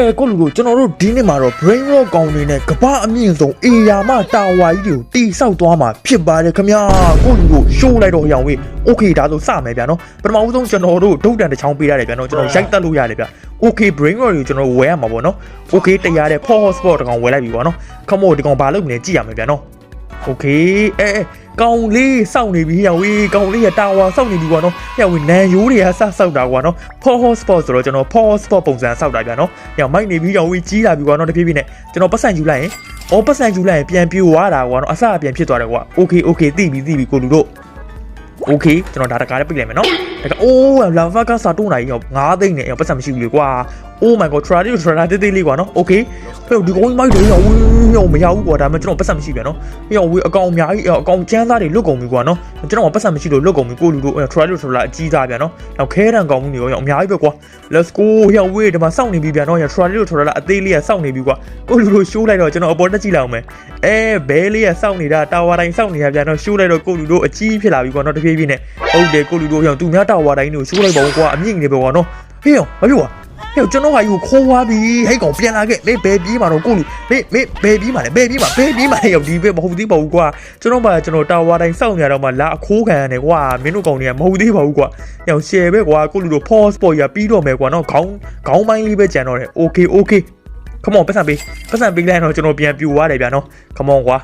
ဲကိုလူတို့ကျွန်တော်တို့ဒီနေ့မှာတော့ brain rock ကောင်တွေနဲ့ကပ္ပအမြင့်ဆုံးအေယာမတာဝါကြီးတွေကိုတိဆောက်သွားမှာဖြစ်ပါတယ်ခင်ဗျာကိုလူတို့ရှိုးလိုက်တော့ရောင်ဝေး okay ဒါဆိုစမယ်ဗျာနော်ပထမဦးဆုံးကျွန်တော်တို့ဒုတ်တန်တစ်ချောင်းပေးရတယ်ဗျာနော်ကျွန်တော်ရိုက်တက်လို့ရတယ်ဗျာ okay brain rock တွေကိုကျွန်တော်ဝယ်ရမှာပေါ့နော် okay တရားတဲ့4 hotspot တကောင်ဝယ်လိုက်ပြီပေါ့နော် come on ဒီကောင်ဘာလုပ်မလဲကြည့်ရမယ်ဗျာနော် โอเคအဲအဲကောင်လေးစောင့်နေပြီဟောင်ဝေးကောင်လေးရတာဝါစောင့်နေပြီကွာနော်ဟောင်ဝေးနန်ယိုးတွေကစစောက်တာကွာနော် for hotspot ဆိုတော့ကျွန်တော် for hotspot ပုံစံစောက်တာဗျာနော်ဟောင်မိုက်နေပြီဟောင်ဝေးကြီးလာပြီကွာနော်တဖြည်းဖြည်းနဲ့ကျွန်တော်ပတ်စံယူလိုက်ရင်အော်ပတ်စံယူလိုက်ရင်ပြန်ပြိုသွားတာကွာနော်အစအပြန်ဖြစ်သွားတယ်ကွာ okay okay သိပြီသိပြီကိုလူတို့ โอเคကျွန်တော်ဒါတကားလေးပြလိုက်မယ်နော်ဒါကအိုးလာဗာကစာတုံးနိုင်ရော9သိန်းနဲ့ရောပတ်စံမရှိဘူးလေကွာ oh my god try လေး try တေးသေးလေးကွာနော် okay ဟဲ့ဒီကောင်းကြီးမိုက်တယ်ရောဝင်းရောမရဘူးကွာဒါမှကျွန်တော်ပတ်စံမရှိပြန်နော်ဟဲ့ရောဝေးအကောင်အများကြီးအကောင်ကျန်းသားတွေလွတ်ကုန်ပြီကွာနော်ကျွန်တော်ပတ်စံမရှိလို့လွတ်ကုန်ပြီကိုလူတို့ try လို့ဆိုလာအကြီးသားပြန်နော်နောက်ခဲတံကောင်ကြီးတွေရောအများကြီးပဲကွာ let's go ဟဲ့ဝေးဒီမှာစောင့်နေပြီပြန်နော် try လို့ဆိုလာအသေးလေးကစောင့်နေပြီကွာကိုလူတို့ရှိုးလိုက်တော့ကျွန်တော်အပေါ်တက်ကြည့်လိုက်အောင်မယ် အဲဘဲလေးကစောင့်နေတာတာဝါတိုင်းစောင့်နေတာပြန်နော်ရှိုးလိုက်တော့ကိုလူတို့အကြီးဖြစ်လာပြီကွာနော်တဖြည်းဖြည်းနဲ့ဟုတ်တယ်ကိုလူတို့ရောသူများတာဝါတိုင်းကိုရှိုးလိုက်ပါဦးကွာအမြင့်နေပဲကွာနော်ဟေးရောမပြောပါဟဲ့ကျွန်တော်ဟာယူခိုးသွားပြီဟဲ့ကောင်ပြန်လာခဲ့မေးဘယ်ပြေးမှာတော့ကိုလူမေးမေးဘယ်ပြေးမှာလဲဘယ်ပြေးမှာဘယ်ပြေးမှာလဲရောက်ဒီပဲမဟုတ်သေးပါဘူးကွာကျွန်တော်မှကျွန်တော်တာဝါတိုင်းစောင့်နေရတော့မှလာအခိုးခံရတယ်ကွာမင်းတို့ကောင်တွေကမဟုတ်သေးပါဘူးကွာရောက်ရှယ်ပဲကွာကိုလူတို့ force sport ရပြီးတော့မယ်ကွာနော်ခေါင်းခေါင်းပိုင်းလေးပဲကြံတော့တယ် okay okay come on ပတ်စံပေးပတ်စံပေးလိုက်တော့ကျွန်တော်ပြန်ပြူသွားတယ်ဗျာနော် come on ကွာ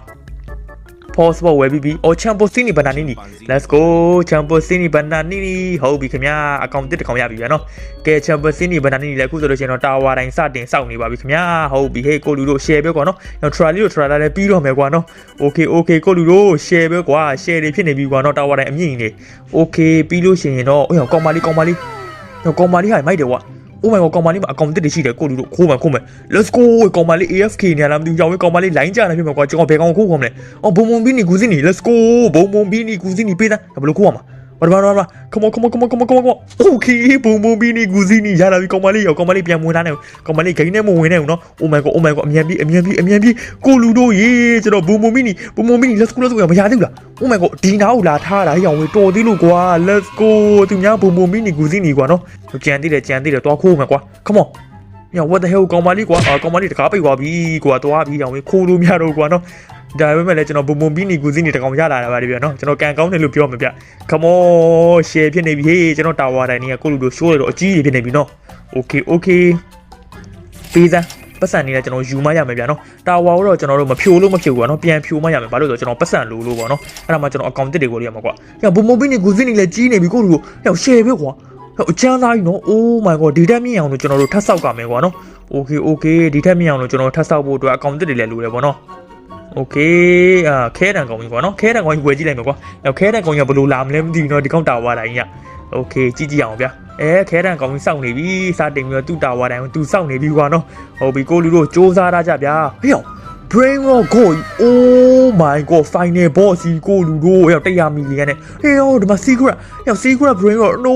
force sport ဝယ်ပြီးပြီအော် championsini bananini let's go championsini bananini ဟုတ်ပြီခင်ဗျာအကောင့်တစ်တစ်ကောင်ရပြီဗျာနော်ကဲ championsini bananini လည်းအခုဆိုလို့ရှိရင်တော့တာဝါတိုင်းစတင်စောင့်နေပါပြီခင်ဗျာဟုတ်ပြီဟေးကိုလူတို့ share ပဲကွာနော်ကျွန်တော် try လေးတို့ try လာလည်းပြီးတော့မယ်ကွာနော် okay okay ကိုလူတို့ share ပဲကွာ share တွေဖြစ်နေပြီကွာနော်တာဝါတိုင်းအမြင့်ကြီးနေ okay ပြီးလို့ရှိရင်တော့အေးကောင်မလေးကောင်မလေးတော့ကောင်မလေးဟာမိုက်တယ်ကွာ Oh my god ကောင်မလေးမှာအကောင့်တစ်တွေရှိတယ်ကိုလူတို့ခိုးမှခိုးမှ Let's go ကောင်မလေး AFK နေလားမသိဘူးကြောင်ဝေးကောင်မလေး line ကြနေဖြစ်မှာကွာကျွန်တော်ဘယ်ကောင်ကိုခိုးခေါ်မလဲအော်ဘုံဘုံဘီနီကူစီနီ Let's go ဘုံဘုံဘီနီကူစီနီပေးတာဘယ်လိုခိုးရမှာ ဘာဘာဘာဘာ come on come on come on come on come on okay ဘုံဘုံဘီနီကူစီနီရလာပြီကောင်မလေးရောကောင်မလေးပြန်ဝင်လာနေကောင်မလေးဂိမ်းထဲမဝင်နေဘူးနော် Oh my god oh my god အမြန်ပြီအမြန်ပြီအမြန်ပြီကိုလူတို့ရေကျွန်တော်ဘုံဘုံဘီနီဘုံဘုံဘီနီ Let's go Let's go မရသေးဘူးလား Oh my god ဒီနားကိုလာထားတာဟေ့အောင်ဝေးတော်သေးလို့ကွာ Let's go သူများဘုံဘုံဘီနီကူစီနီကွာနော်ကြံသေးတယ်ကြံသေးတယ်သွားခိုးမယ်ကွာ come on ည what the hell ကောင်မလေးကွာအာကောင်မလေးတကားပိတ်သွားပြီကွာသွားပြီတောင်ဝေးခိုးလို့မရတော့ကွာနော် ဒါပေမဲ့လည်းကျွန်တော်ဘုံဘုံဘီနီကူစီနီတကောင်ရလာတာပါလေဗျာနော်ကျွန်တော်ကန်ကောင်းတယ်လို့ပြောမှာဗျ come on share ဖြစ်နေပြီဟေးကျွန်တော်တာဝါတိုင်းကြီးကကိုလူတို့ show ရတော့အကြီးကြီးဖြစ်နေပြီနော် okay okay ပေးစမ်းပတ်စံနေလဲကျွန်တော်ယူမရမယ်ဗျာနော်တာဝါကိုတော့ကျွန်တော်တို့မဖြိုလို့မဖြိုဘူးကွာနော်ပြန်ဖြိုမရမယ်ဘာလို့လဲဆိုတော့ကျွန်တော်ပတ်စံလိုလို့ပေါ့နော်အဲ့ဒါမှကျွန်တော်အကောင့်တစ်တွေကိုလေးရမှာကွာညဘုံဘုံဘီနီကူစီနီလည်းကြီးနေပြီကိုလူတို့ည share ပဲကွာဟဲ့အချမ်းသားကြီးနော် oh my god ဒီတက်မြင့်အောင်လို့ကျွန်တော်တို့ထပ်ဆောက်ကမယ်ကွာနော် okay okay ဒီထက်မြင့်အောင်လို့ကျွန်တော်ထပ်ဆောက်ဖို့အတွက်အကောင့်တစ်တွေလည်းလိုတယ်ပေါ့နော် okay အာခဲတံကောင်ကြီးကွာနော်ခဲတံကောင်ကြီးဝယ်ကြည့်လိုက်မယ်ကွာဟဲ့ခဲတံကောင်ကြီးကဘယ်လိုလာမလဲမသိဘူးနော်ဒီကောင်တာဝါတိုင်းကြီးက okay ကြည့်ကြည့်အောင်ဗျာအဲခဲတံကောင်ကြီးစောင့်နေပြီစတင်ပြီးတော့သူ့တာဝါတိုင်းကိုသူစောင့်နေပြီကွာနော်ဟုတ်ပြီကိုလူတို့စ조사ရကြဗျာဟေ့ brain rock go oh my god final boss ကြီးကိုလူတို့ရောက်100 million နဲ့ဟေးဟောဒီမှာ secret ရောက် secret brain rock no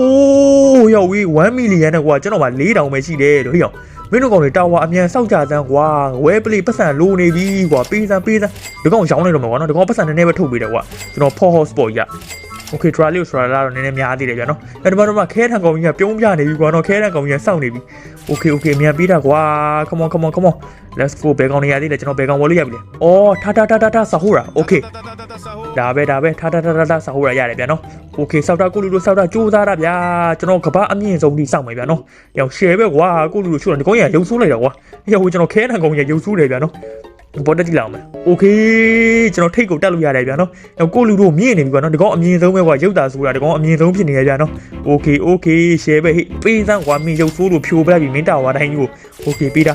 ရောက်ဝေး1 million နဲ့ကွာကျွန်တော်မှာ4000ပဲရှိတယ်တို့ဟေးရောက် မင်းတို့ကောင်တွေတာဝါအမြန်စောက်ကြစမ်းကွာဝဲပလီပတ်စံလိုနေပြီကွာပေးစမ်းပေးစမ်းဒီကောင်ရောင်းနေတော့မှာကွာနော်ဒီကောင်ပတ်စံနည်းနည်းပဲထုတ်ပေးတယ်ကွာကျွန်တော်4 horse sport ရ Okay try လို့ try လာတော့နည်းနည်းများသေးတယ်ဗျာနော်အဲ့ဒီမှာတော့ခဲထန်ကောင်ကြီးကပြုံးပြနေပြီကွာနော်ခဲထန်ကောင်ကြီးကစောင့်နေပြီ Okay okay မြန်ပေးတာကွာ come on come on come on let's go ဘယ်ကောင်နေရသေးလဲကျွန်တော်ဘယ်ကောင်ဝယ်လို့ရပြီလဲအော်ထားထားထားထားထားဆာဟိုရာ Okay ဒါပဲဒါပဲထားထားထားထားထားဆာဟိုရာရတယ်ဗျာနော် Okay စောက်တာကိုလူတို့စောက်တာကြိုးစားတာဗျာကျွန်တော်ကဘာအမြင့်ဆုံးကြီးစောင့်မယ်ဗျာနော်ရောင် share ပဲကွာကိုလူတို့ချို့တယ်ဒီကောင်ကြီးကရုပ်ဆိုးလိုက်တာကွာရောကျွန်တော်ခဲထန်ကောင်ကြီးကရုပ်ဆိုးတယ်ဗျာနော်ဘောတက်ကြည့်လောက်မယ်။ Okay ကျွန်တော်ထိတ်ကိုတက်လို့ရတယ်ဗျာနော်။ဟိုကိုလူတို့မြင့်နေပြီကွာနော်။ဒီကောင်အမြင့်ဆုံးပဲကွာရုပ်တာဆိုတာဒီကောင်အမြင့်ဆုံးဖြစ်နေရဗျာနော်။ Okay okay share ပဲဟိပေးစမ်းကွာမင်းရုပ်ဆိုးလို့ဖြိုပလိုက်ပြီမင်းတာဝါတိုင်းကြီးကို Okay ပေးတာ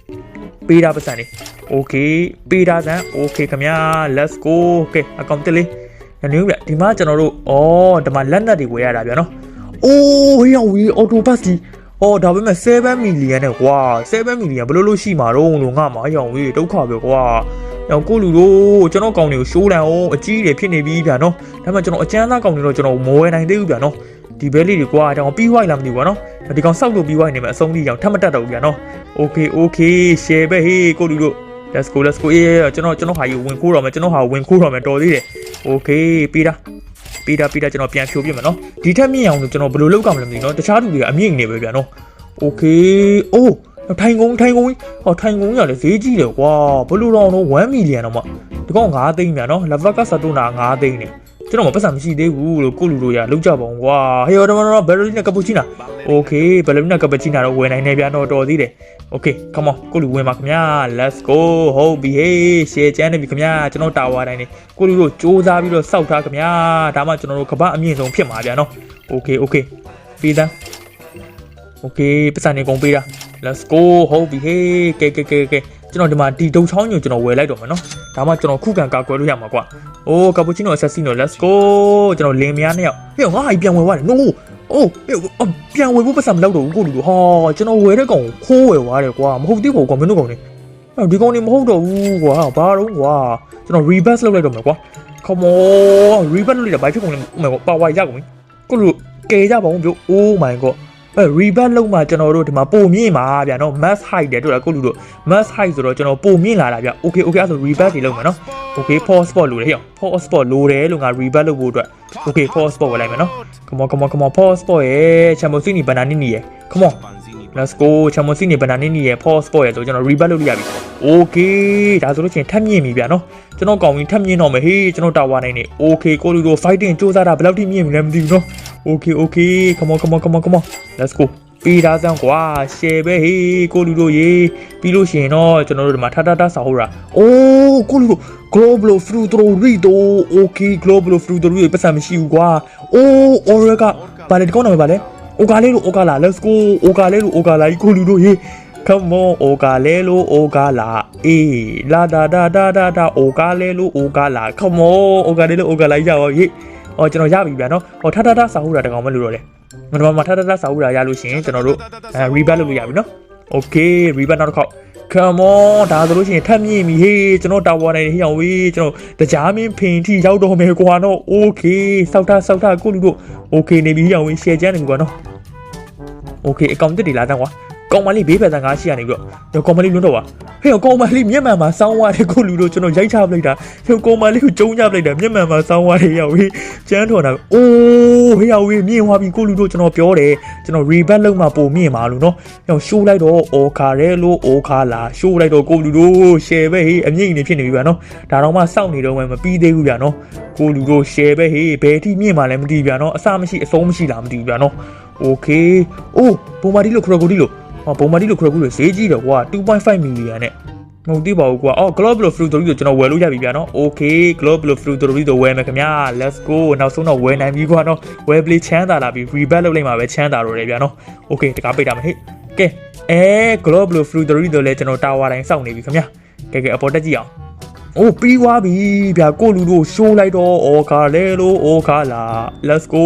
။ပေးတာပတ်စံနေ။ Okay ပေးတာစမ်း Okay ခင်ဗျာ let's go Okay အကောင့်တက်လေး။ညနေဗျဒီမှာကျွန်တော်တို့ဩဒီမှာလက်နက်တွေဝယ်ရတာဗျာနော်။အိုးဟေးအောင်ဝေးအော်တိုဘတ်ကြီးအော်ဒါပေမဲ့7 million နဲ့ကွာ7 million ဘယ်လိုလို့ရှိမှာတော့လို့ငါမအရောင်ဝေးဒုက္ခပဲကွာရောင်ကိုလူတို့ကျွန်တော်ကောင်တွေကိုရှိုးလန်အောင်အကြီးတွေဖြစ်နေပြီဗျာနော်ဒါပေမဲ့ကျွန်တော်အကျန်းသားကောင်တွေတော့ကျွန်တော်မဝယ်နိုင်သေးဘူးဗျာနော်ဒီဘဲလေးတွေကွာတောင်ပြီးဝိုက်လာမသိဘူးကွာနော်ဒီကောင်စောက်လို့ပြီးဝိုက်နေမှာအဆုံးကြီးအောင်ထပ်မတက်တော့ဘူးဗျာနော် okay okay share ပဲဟေးကိုလူတို့ let's go let's go အေးကျွန်တော်ကျွန်တော်ဟာယူဝင်ခိုးတော့မယ်ကျွန်တော်ဟာဝင်ခိုးတော့မယ်တော်သေးတယ် okay ပြီးတာ ပြီးတာပြီးတာကျွန်တော်ပြန်ဖြိုပြမယ်နော်ဒီထက်မြင့်အောင်လို့ကျွန်တော်ဘယ်လိုလုပ်ကြမလဲမသိဘူးနော်တခြားလူတွေကအမြင့်နေပဲဗျာနော်โอเคအိုး ထိုင်ကုန်ထိုင်ကုန်ဟောထိုင်ကုန်ရလေဈေးကြီးတယ်ကွာဘယ်လိုတော့တော့1 million တော့မှဒီကောင်9သိန်းမြန်နော်လဗက်ကစတိုနာ9သိန်းနေကျွန်တော်မပတ်စံမရှိသေးဘူးလို့ကိုလူတို့ရလောက်ကြပါအောင်ကွာဟေးတော့တော့ဘယ်လိုလဲကပူချီနာโอเคဘယ်လိုလဲကပူချီနာတော့ဝယ်နိုင်နေပြန်တော့တော်သေးတယ် Okay come on ကိုလူဝင်ပါခင်ဗျာ let's go ဟုတ်ပြီဟေးရှယ်ချမ်းနေပြီခင်ဗျာကျွန်တော်တာဝါတိုင်းနေကိုလူတို့စူးစမ်းပြီးတော့စောက်ထားခင်ဗျာဒါမှကျွန်တော်တို့ကမ္ဘာအမြင့်ဆုံးဖြစ်မှာဗျာနော် Okay okay ပြီးသား Okay ပတ်စံနေကုန်ပေးတာ let's go ဟုတ်ပြီဟေးကဲကဲကဲကဲကျွန်တော်ဒီမှာဒီဒုံချောင်းညိုကျွန်တော်ဝယ်လိုက်တော့မယ်နော်ဒါမှကျွန်တော်ခုခံကာကွယ်လို့ရမှာကွာအိုးကာပူချီနိုအဆက်စီနို let's go ကျွန်တော်လင်မယားနှစ်ယောက်ဟေ့ငါဟာပြန်ဝယ်သွားတယ် no အိုးဟေ့ပြန်ဝယ်ဖို့ပတ်စံမလောက်တော့ဘူးကိုလူတို့ဟာကျွန်တော်ဝယ်တဲ့ကောင်ခိုးဝယ်သွားတယ်ကွာမဟုတ်သေးဘူးကွာမင်းတို့ကောင်နေဒီကောင်နေမဟုတ်တော့ဘူးကွာဘာတော့ကွာကျွန်တော် reverse လုပ်လိုက်တော့မယ်ကွာ come on reverse လုပ်လိုက်တာဘာဖြစ်ကုန်လဲမယ်ကွာပါဝါရကုန်ပြီကိုလူကဲကြပါဦးပြော oh my god အဲ rebirth လုံးမှာကျွန်တော်တို့ဒီမှာပုံမြင့်ပါဗျာနော် mass height တယ်တို့လားကိုလူတို့ mass height ဆိုတော့ကျွန်တော်ပုံမြင့်လာတာဗျ okay okay အဲ့ဆို rebirth တွေလုံးမယ်နော် okay pause spot လိုတယ်ဟဲ့ pause spot လိုတယ်လို့ငါ rebirth လုပ်ဖို့အတွက် okay pause spot ဝင်လိုက်မယ်နော် come on come on come on pause spot ရဲ့ champion city banana နီရဲ့ come on let's go champion city banana နီရဲ့ pause spot ရဲ့ဆိုကျွန်တော် rebirth လုပ်လို့ရပြီ okay ဒါဆိုလို့ချင်းထပ်မြင့်ပြီဗျာနော်ကျွန်တော်ကောင်းရင်ထပ်မြင့်တော့မယ်ဟေးကျွန်တော်တာဝါနိုင်နေ okay ကိုလူတို့ fighting စူးစမ်းတာဘယ်လောက်ထိမြင့်ပြီလဲမသိဘူးနော် okay okay come on come on come on come on let's go ပြီးသားစမ်းကွာ share ပဲဟေးကိုလူတို့ရေပြီးလို့ရှိရင်တော့ကျွန်တော်တို့ဒီမှာထထထစာဟုတ်တာအိုးကိုလူတို့ global fruit rito okay global fruit rito ပတ်စံမရှိဘူးကွာအိုး orega ဘာလဲဒီကောင်းနာမည်ဘာလဲ oga လေးလို့ oga လာ let's go oga လေးလို့ oga လာကြီးကိုလူတို့ရေ come on oga လေးလို့ oga လာအေးလာဒါဒါဒါဒါဒါ oga လေးလို့ oga လာ come on oga လေးလို့ oga လာကြီးရပါရေအော်ကျွန်တော်ရပြီဗျာနော်ဟောထထထစာဟုတ်တာတကောင်မလို့တော့လေမတော်မှာထထထစာဟုတ်တာရလို့ရှိရင်ကျွန်တော်တို့အဲ rebirth လုပ်လို့ရပြီနော် okay rebirth နောက်တစ်ခေါက် come on ဒါဆိုလို့ရှိရင်ထပ်မြင့်ပြီဟေးကျွန်တော်တာဝါနေဟေးအောင်ဝေးကျွန်တော်တကြားမင်းဖင်ထိရောက်တော့မယ်ကွာနော် okay စောက်တာစောက်တာကိုလူတို့ okay နေပြီဟေးအောင်ဝေး share ချမ်းနေပြီကွာနော် okay အကောင့်တစ်တွေလာတန်းကွာ ကောင်မလေးဘေးဖက်တန်ကားရှိရနေပြီးတော့ကောင်မလေးလွန်းတော့ပါဟဲ့ကောင်မလေးမျက်မှန်မှာစောင်းသွားတယ်ကိုလူတို့ကျွန်တော်ရိုက်ချပလိုက်တာဟဲ့ကောင်မလေးကိုကျုံညပလိုက်တာမျက်မှန်မှာစောင်းသွားတယ်ရောက်ဝေးကျန်းထော်တာအိုးဟဲ့ရောက်ဝေးမြင်သွားပြီကိုလူတို့ကျွန်တော်ပြောတယ်ကျွန်တော် rebut လုံးမှာပုံမြင်ပါလို့နော်ဟဲ့ရှိုးလိုက်တော့အော်ခါရဲလို့အော်ခါလာရှိုးလိုက်တော့ကိုလူတို့ share ပဲဟေးအမြင့်နေဖြစ်နေပြီဗျာနော်ဒါတော့မှစောင့်နေတော့မှမပြီးသေးဘူးဗျာနော်ကိုလူတို့ share ပဲဟေးဘယ်ထိမြင်မှလည်းမသိဗျာနော်အစမရှိအဆုံးမရှိလားမသိဘူးဗျာနော် okay အိုးပုံမာဒီလို့ခရကိုဒီလို့ ဟောပုံမာဒီလို့ခရကိုလို့ဈေးကြီးတယ်ကွာ2.5 million နဲ့မဟုတ်သေးပါဘူးကွာအော် global fruit တို့ကျွန်တော်ဝယ်လို့ရပြီဗျာနော် okay global fruit တို့တို့ဝယ်မယ်ခင်ဗျာ let's go နောက်ဆုံးတော့ဝယ်နိုင်ပြီကွာနော်ဝယ်ပလေးချမ်းသာလာပြီ rebate လုပ်လိုက်မှာပဲချမ်းသာတော့တယ်ဗျာနော် okay တကားပိတ်တာမဟဲ့ကဲအဲ global fruit တို့တို့လည်းကျွန်တော်တာဝါတိုင်းစောင့်နေပြီခင်ဗျာကဲကဲအပေါ်တက်ကြည့်အောင်အိုးပြီးသွားပြီဗျာကိုလူတို့ရှိုးလိုက်တော့အော်ခါလဲလို့အော်ခါလာ let's go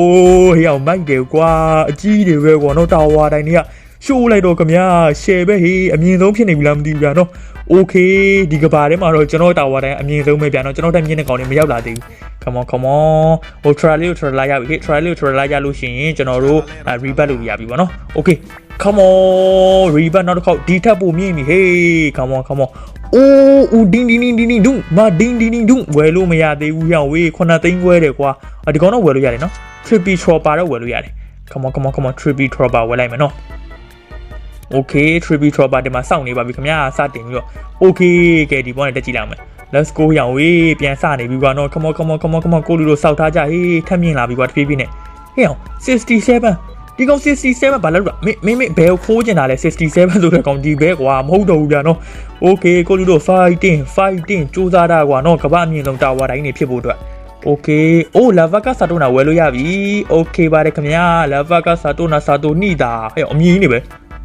ဟေးအောင်မိုက်တယ်ကွာအကြီးတွေပဲကွာနော်တာဝါတိုင်းတွေက ရှိုးလိုက်တော့ခမညာ share ပဲဟေးအမြင်ဆုံးဖြစ်နေပြီလားမသိဘူးဗျာနော် okay ဒီကဘာထဲမှာတော့ကျွန်တော်တာဝါတိုင်းအမြင်ဆုံးပဲဗျာနော်ကျွန်တော်တက်မြင့်တဲ့ကောင်တွေမရောက်လာသေးဘူး come on come on ဟို try လေးကို try လိုက်ရပြီဟေး try လေးကို try လိုက်ရလို့ရှိရင်ကျွန်တော်တို့ rebut လုပ်ရပြီပေါ့နော် okay come on rebut နောက်တစ်ခေါက်ဒီထပ်ပို့မြင့်ပြီ hey come on come on အိုးဦးဒင်းဒင်းဒင်းဒင်းဒုမဒင်းဒင်းဒင်းဒုဝယ်လို့မရသေးဘူးဟောင်ဝေးခုနှစ်သိန်းခွဲတယ်ကွာဒီကောင်တော့ဝယ်လို့ရတယ်နော် trippy chopper တော့ဝယ်လို့ရတယ် come on come on come on trippy chopper ဝယ်လိုက်မယ်နော် okay trippy chopper ဒီမှာစောင့်နေပါပြီခင်ဗျာစတင်ပြီးတော့ okay ကဲဒီဘောနဲ့တက်ကြည့်လိုက်မယ် let's go ရောင်ဝေးပြန်စနေပြီကွာနော် come on come on come on come on ကိုလူတို့စောက်ထားကြဟေးထပ်မြင်လာပြီကွာတဖြည်းဖြည်းနဲ့ဟေးအောင်67ဒီကောင်67ဘာလို့လဲမင်းမင်းဘယ်ကိုခိုးကျင်တာလဲ67ဆိုတဲ့ကောင်ဒီဘဲကွာမဟုတ်တော့ဘူးဗျာနော် okay ကိုလူတို့ fighting fighting စူးစမ်းတာကွာနော်ကမ္ဘာအမြင့်ဆုံးတာဝါတိုင်းနေဖြစ်ဖို့အတွက် okay အိုး lava ကစာတိုနာဝယ်လို့ရပြီ okay ပါတယ်ခင်ဗျာ lava ကစာတိုနာစာတိုနိတာဟဲ့အမြင်ကြီးနေပဲ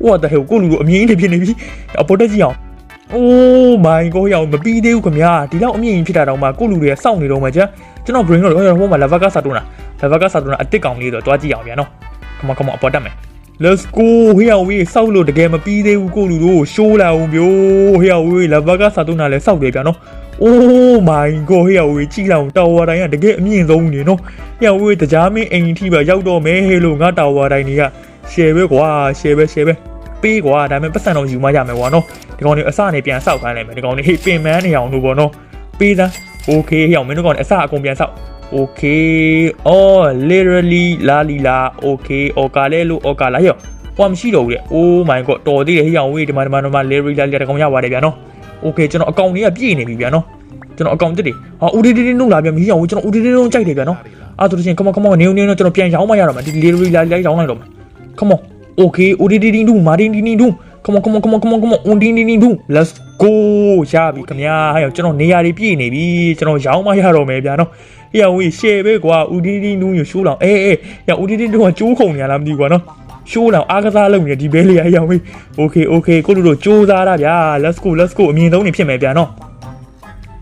what the hell ကိုလူတို့အမြင်ကြီးနေဖြစ်နေပြီအပေါ်တက်ကြည့်အောင် oh my god ရောင်မပြီးသေးဘူးခင်ဗျာဒီလောက်အမြင့်ကြီးဖြစ်တာတော့မှကိုလူတွေကစောင့်နေတော့မှကျန်ကျွန်တော် brain တော့ဟိုမှာ lava ကစာတိုနာ lava ကစာတိုနာအစ်စ်ကောင်လေးဆိုတော့တွားကြည့်အောင်ဗျာနော် come on come on အပေါ်တက်မယ် let's go ဟေးအောင်ဝေးစောက်လို့တကယ်မပြီးသေးဘူးကိုလူတို့ရှိုးလာအောင်ပြိုးဟေးအောင်ဝေး lava ကစာတိုနာလည်းစောက်တယ်ဗျာနော် oh my god ဟေးအောင်ဝေးကြည့်လောက်တာဝါတိုင်းကတကယ်အမြင့်ဆုံးနေနော်ဟေးအောင်ဝေးတကြားမင်းအိမ်ထိပါရောက်တော့မယ်ဟေးလို့ငါတာဝါတိုင်းတွေက share ပဲကွာ share ပဲ share ပဲပေးကွာဒါပေမဲ့ပတ်စံတော့ယူမရမယ်ကွာနော်ဒီကောင်တွေအစနေပြန်စောက်ခိုင်းလိုက်မယ်ဒီကောင်တွေဟေးပင်မန်းနေအောင်လို့ပေါ့နော်ပေးသား okay ဟေးအောင်မင်းတို့ကောင်တွေအစအကုန်ပြန်စောက် okay oh literally la li la okay အော်ကာလဲလို့အော်ကာလာရောဟိုမရှိတော့ဘူးလေ Oh my god တော်သေးတယ်ဟေ့အောင်ဝေးဒီမှာဒီမှာဒီမှာ Larry လာလက်တကောင်ရပါတယ်ဗျာနော် Okay ကျွန်တော်အကောင့်လေးကပြည့်နေပြီဗျာနော်ကျွန်တော်အကောင့်တစ်တွေဟာ UDD နုလာဗျာမကြီးအောင်ကျွန်တော် UDD နုကြိုက်တယ်ဗျာနော်အဲ့ဒါဆိုရင် come on come on နေနေကျွန်တော်ပြန်ရောင်းမရတော့မှာဒီ Larry လာလိုက်ရောင်းလိုက်တော့မှာ come on okay UDD နုမာတင်ဒီနု come on come on come on come on come on UDD နု let's go ရပြီခင်ဗျာဟဲ့ကျွန်တော်နေရာတွေပြည့်နေပြီကျွန်တော်ရောင်းမရတော့မယ်ဗျာနော်ဟေ့အောင်ဝေး share ပဲကွာ UDD နုရရှိုးလောင်အေးအေးည UDD နုကကျိုးခုံနေရလားမသိဘူးကွာနော်ရှိုးလောင်အားကစားလုပ်နေဒီဘဲလေးအရောင်ဝေး okay okay ကိုတို့တို့စူးစားတာဗျာ let's go let's go အမြင်ဆုံးနေဖြစ်မယ်ဗျာနော်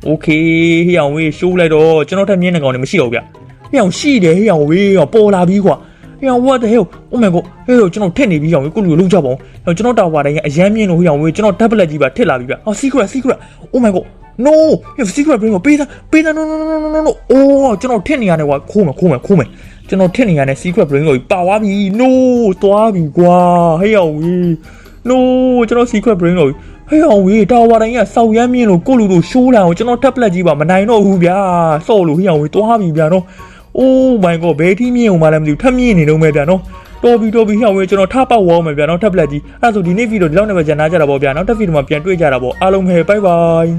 okay ဟေးအောင်ဝေးရှိုးလိုက်တော့ကျွန်တော်ထက်မြင်းနေကောင်နေမရှိတော့ဘူးဗျဟေးအောင်ရှိတယ်ဟေးအောင်ဝေးပေါ်လာပြီကွာ ဟေးအောင် what the hell oh my god ဟေးတော့ကျွန်တော်ထက်နေပြီအောင်ဝေးကိုလူလုံးကြပါအောင်ကျွန်တော်တာဝါတိုင်းကအရမ်းမြင့်လို့ဟေးအောင်ဝေးကျွန်တော် tablet ကြီးပါထက်လာပြီဗျဟော secret secret oh my god no ဟေး secret brain ကိုပေးသားပေးသား no no no no no no အိုးကျွန်တော်ထက်နေရတယ်ကွာခိုးမယ်ခိုးမယ်ခိုးမယ်ကျွန်တော်ထက်နေရတဲ့ secret brain ကိုပါသွားပြီ no သွားပြီကွာဟေးအောင်ဝေး no ကျွန်တော် secret brain လို့ဟဲ့အောင်ဝေးတာဝါတိုင်းကစောက်ရမ်းမြင့်လို့ကိုလူတို့ရှိုးလာအောင်ကျွန်တော် tablet ကြီးပါမနိုင်တော့ဘူးဗျာစော့လို့ဟဲ့အောင်ဝေးသွားပြီဗျာနော် oh my god ဘယ်ထိမြင့်အောင်မလဲမသိဘူးထပ်မြင့်နေတော့မယ်ဗျာနော်တော်ပြီတော်ပြီဟဲ့အောင်ဝေးကျွန်တော်ထပ်ပေါက်ဝေါမယ်ဗျာနော် tablet ကြီးအဲ့ဒါဆိုဒီနေ့ဗီဒီယိုဒီလောက်နဲ့ပဲကြံနာကြတာပေါ့ဗျာနောက်တစ်ဗီဒီယိုမှာပြန်တွေ့ကြတာပေါ့အားလုံးပဲ bye bye